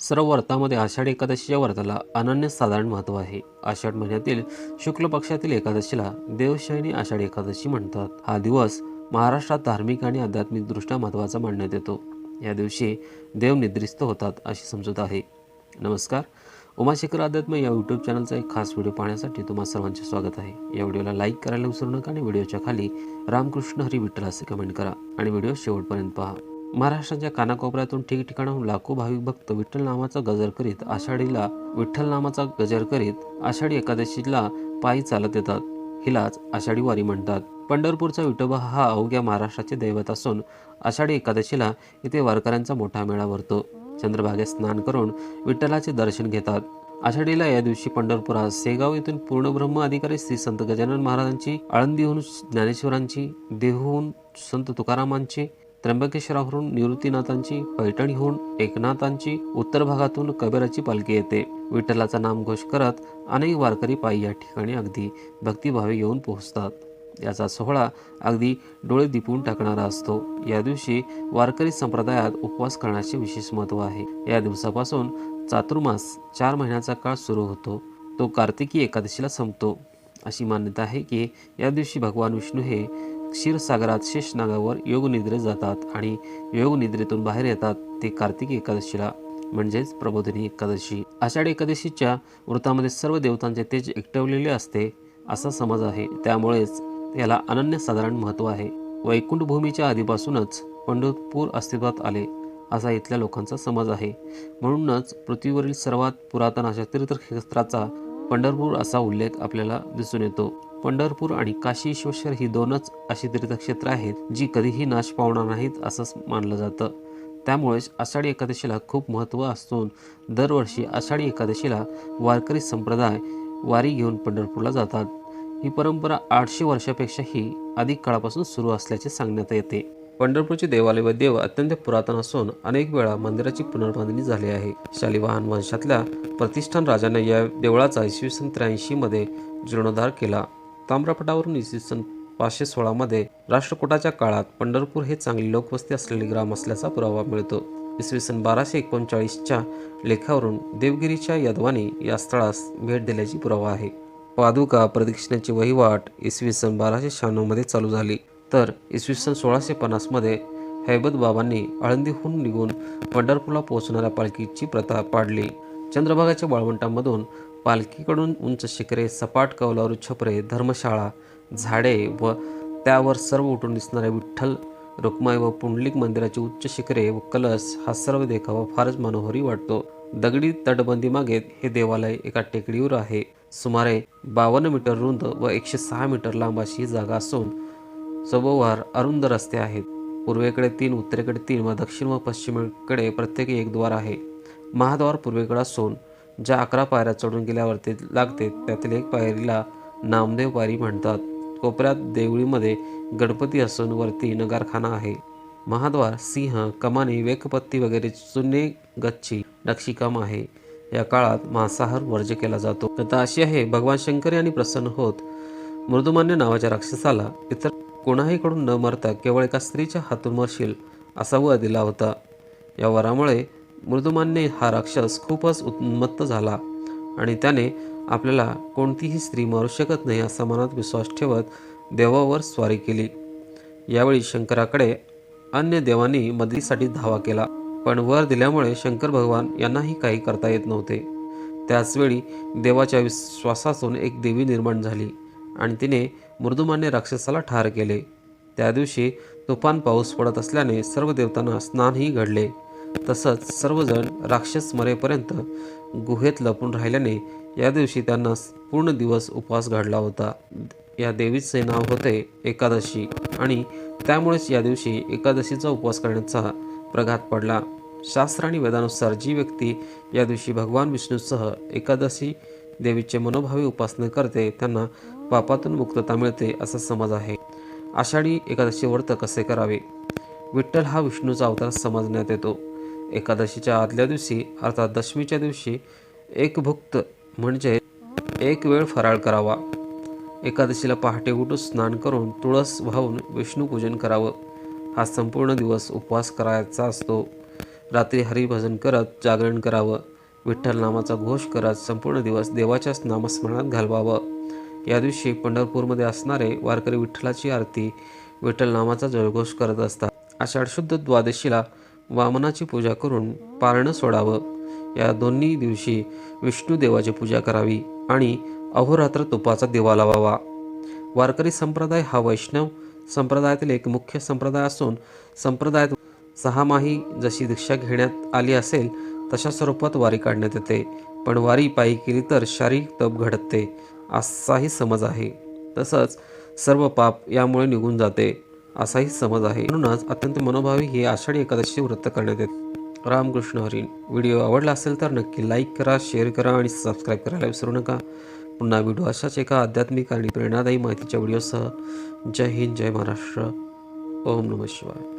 सर्व व्रतामध्ये आषाढी एकादशीच्या व्रताला अनन्यसाधारण महत्त्व आहे. आषाढ महिन्यातील शुक्ल पक्षातील एकादशीला देवशयनी आषाढी एकादशी म्हणतात. हा दिवस महाराष्ट्रात धार्मिक आणि आध्यात्मिक दृष्ट्या महत्त्वाचा मानण्यात येतो. या दिवशी देव निद्रिस्त होतात अशी समजूत आहे. नमस्कार. उमाशेखर अध्यात्म या यूट्यूब चॅनलचा एक खास व्हिडिओ पाहण्यासाठी तुम्हा सर्वांचे स्वागत आहे. या व्हिडिओला लाईक करायला विसरू नका आणि व्हिडिओच्या खाली रामकृष्ण हरी विठ्ठल असे कमेंट करा आणि व्हिडिओ शेवटपर्यंत पहा. महाराष्ट्राच्या कानाकोपऱ्यातून ठिकठिकाणाहून लाखो भाविक भक्त विठ्ठल नामाचा गजर करीत आषाढीला विठ्ठल नामाचा गजर करीत आषाढी एकादशीला पायी चालत येतात. हिलाच आषाढी वारी म्हणतात. पंढरपूरचा विठोबा हा अवघ्या महाराष्ट्राचे दैवत असून आषाढी एकादशीला इथे वारकऱ्यांचा मोठा मेळा भरतो. चंद्रभागेत स्नान करून विठ्ठलाचे दर्शन घेतात. आषाढीला या दिवशी पंढरपुरात सेगाव येथून पूर्णब्रह्म अधिकारी श्री संत गजानन महाराजांची आळंदीहून ज्ञानेश्वरांची देहूहून संत तुकारामांची त्र्यंबकेश्वरावरून निवृत्तीनाथांची पैठणीहून एकनाथांची उत्तर भागातून कबीराची पालखी येते. विठ्ठलाचा नामघोष करत अनेक वारकरी पायी या ठिकाणी अगदी भक्तिभावे येऊन पोहोचतात. याचा सोहळा अगदी डोळे दिपवून टाकणारा असतो. या दिवशी वारकरी संप्रदायात उपवास करण्याचे विशेष महत्त्व आहे. या दिवसापासून चातुर्मास चार महिन्याचा काळ सुरू होतो. तो कार्तिकी एकादशीला संपतो. अशी मान्यता आहे की या दिवशी भगवान विष्णू हे क्षीरसागरात शेषनागावर योगनिद्रेत जातात आणि योगनिद्रेतून बाहेर येतात ते कार्तिकी एकादशीला म्हणजेच प्रबोधिनी एकादशी. आषाढी एकादशीच्या व्रतामध्ये सर्व देवतांचे तेज एकटवलेले असते असा समज आहे. त्यामुळेच याला अनन्यसाधारण महत्त्व आहे. वैकुंठ भूमीच्या आधीपासूनच पंढरपूर अस्तित्वात आले असा इथल्या लोकांचा समज आहे. म्हणूनच पृथ्वीवरील सर्वात पुरातन अशा तीर्थक्षेत्राचा पंढरपूर असा उल्लेख आपल्याला दिसून येतो. पंढरपूर आणि काशी विश्वेश्वर ही दोनच अशी तीर्थक्षेत्र आहेत जी कधीही नाश पावणार नाहीत असं मानलं जातं. त्यामुळेच आषाढी एकादशीला खूप महत्त्व असून दरवर्षी आषाढी एकादशीला वारकरी संप्रदाय वारी घेऊन पंढरपूरला जातात. ही परंपरा आठशे वर्षापेक्षाही अधिक काळापासून सुरू असल्याचे सांगण्यात येते. पंढरपूरचे देवालय व देव अत्यंत पुरातन असून अनेक वेळा मंदिराची पुनर्बांधणी झाली आहे. शालिवाहन वंशातल्या प्रतिष्ठान राजाने या देवळाचा इसवी सन त्र्याऐंशी मध्ये जीर्णोद्धार केला. ताम्रपटावरून इसवी सन पाचशे सोळामध्ये राष्ट्रकुटाच्या काळात पंढरपूर हे चांगली लोकवस्ती असलेले ग्राम असल्याचा पुरावा मिळतो. इसवी सन बाराशे एकोणचाळीसच्या लेखावरून देवगिरीच्या यादवाने या स्थळास भेट दिल्याची पुरावा आहे. पादुका प्रदक्षिणेची वहिवाट इसवी सन बाराशे शहाण्णवमध्ये चालू झाली. तर इसवी सन सोळाशे पन्नासमध्ये हैबत बाबांनी आळंदीहून निघून पंढरपूरला पोहोचणाऱ्या पालखीची प्रथा पाडली. चंद्रभागाच्या वाळवंटामधून पालखीकडून उंच शिखरे सपाट कौलारू छपरे धर्मशाळा झाडे व त्यावर सर्व उठून दिसणारे विठ्ठल रुक्माई व पुंडलिक मंदिराची उच्च शिखरे व कलश हा सर्व देखावा फारच मनोहरी वाटतो. दगडी तटबंदी मागे हे देवालय एका टेकडीवर आहे. सुमारे बावन्न मीटर रुंद व एकशे सहा मीटर लांब अशी ही जागा असून सभोवार अरुंद रस्ते आहेत. पूर्वेकडे तीन उत्तरेकडे तीन व दक्षिण व पश्चिमेकडे प्रत्येकी एक द्वार आहे. महाद्वार पूर्वेकडे असून ज्या अकरा पायऱ्या चढून गेल्यावर ते लागते त्यातील एक पायरीला नामदेव पायरी म्हणतात. कोपऱ्यात देवळीमध्ये गणपती असून वरती नगारखाना आहे. महाद्वार सिंह कमानी वेकपत्ती वगैरे चुने गच्ची नक्षीकाम आहे. या काळात मांसाहार वर्ज्य केला जातो. तथा अशी आहे भगवान शंकर यांनी प्रसन्न होत. मृदुमान्य नावाच्या राक्षसाला इतर कोणाहीकडून न मरता केवळ एका स्त्रीच्या हातून मरशील असा वर दिला होता. या वरामुळे मृदुमान्य हा राक्षस खूपच उन्मत्त झाला आणि त्याने आपल्याला कोणतीही स्त्री मारू शकत नाही असा मनात विश्वास ठेवत देवावर स्वारी केली. यावेळी शंकराकडे अन्य देवांनी मदतीसाठी धावा केला पण वर दिल्यामुळे शंकर भगवान यांनाही काही करता येत नव्हते. त्याचवेळी देवाच्या विश्वासातून एक देवी निर्माण झाली आणि तिने मृदुमान्य राक्षसाला ठार केले. त्या दिवशी तुफान पाऊस पडत असल्याने सर्व देवतांना स्नानही घडले. तसंच सर्वजण राक्षस मरेपर्यंत गुहेत लपून राहिल्याने या दिवशी त्यांना पूर्ण दिवस उपवास घडला होता. या देवीचे नाव होते एकादशी आणि त्यामुळेच या दिवशी एकादशीचा उपवास करण्याचा प्रघात पडला. शास्त्र आणि वेदानुसार जी व्यक्ती या दिवशी भगवान विष्णूसह एकादशी देवीचे मनोभावे उपासना करते त्यांना पापातून मुक्तता मिळते असा समज आहे. आषाढी एकादशी व्रत कसे करावे. विठ्ठल हा विष्णूचा अवतार समजण्यात येतो. एकादशीच्या आदल्या दिवशी अर्थात दशमीच्या दिवशी एक भुक्त म्हणजे एक वेळ फराळ करावा. एकादशीला पहाटे उठून स्नान करून तुळस वाहून विष्णुपूजन करावं. हा संपूर्ण दिवस उपवास करायचा असतो. रात्री हरिभजन करत जागरण करावं. विठ्ठल नामाचा घोष करत संपूर्ण दिवस देवाच्याच नामस्मरणात घालवावं. या दिवशी पंढरपूरमध्ये असणारे वारकरी विठ्ठलाची आरती विठ्ठल नामाचा जयघोष करत असतात. आषाढ शुद्ध द्वादशीला वामनाची पूजा करून पारणं सोडावं. या दोन्ही दिवशी विष्णूदेवाची पूजा करावी आणि अहोरात्र तुपाचा दिवा लावावा. वारकरी संप्रदाय हा वैष्णव संप्रदायातील एक मुख्य संप्रदाय असून संप्रदायात सहामाही जशी दीक्षा घेण्यात आली असेल तशा स्वरूपात वारी काढण्यात येते. पण वारी पायी केली तर शारीरिक तप घडते असाही समज आहे. तसंच सर्व पाप यामुळे निघून जाते. असाही समज आहे. म्हणूनच अत्यंत मनोभावी हे आषाढी एकादशी व्रत करण्यात येते. रामकृष्ण हरीन व्हिडिओ आवडला असेल तर नक्की लाईक करा शेअर करा आणि सबस्क्राईब करायला विसरू नका. पुन्हा व्हिडिओ अशाच एका आध्यात्मिक आणि प्रेरणादायी माहितीच्या व्हिडिओसह. जय हिंद जय महाराष्ट्र. ओम नमः शिवाय.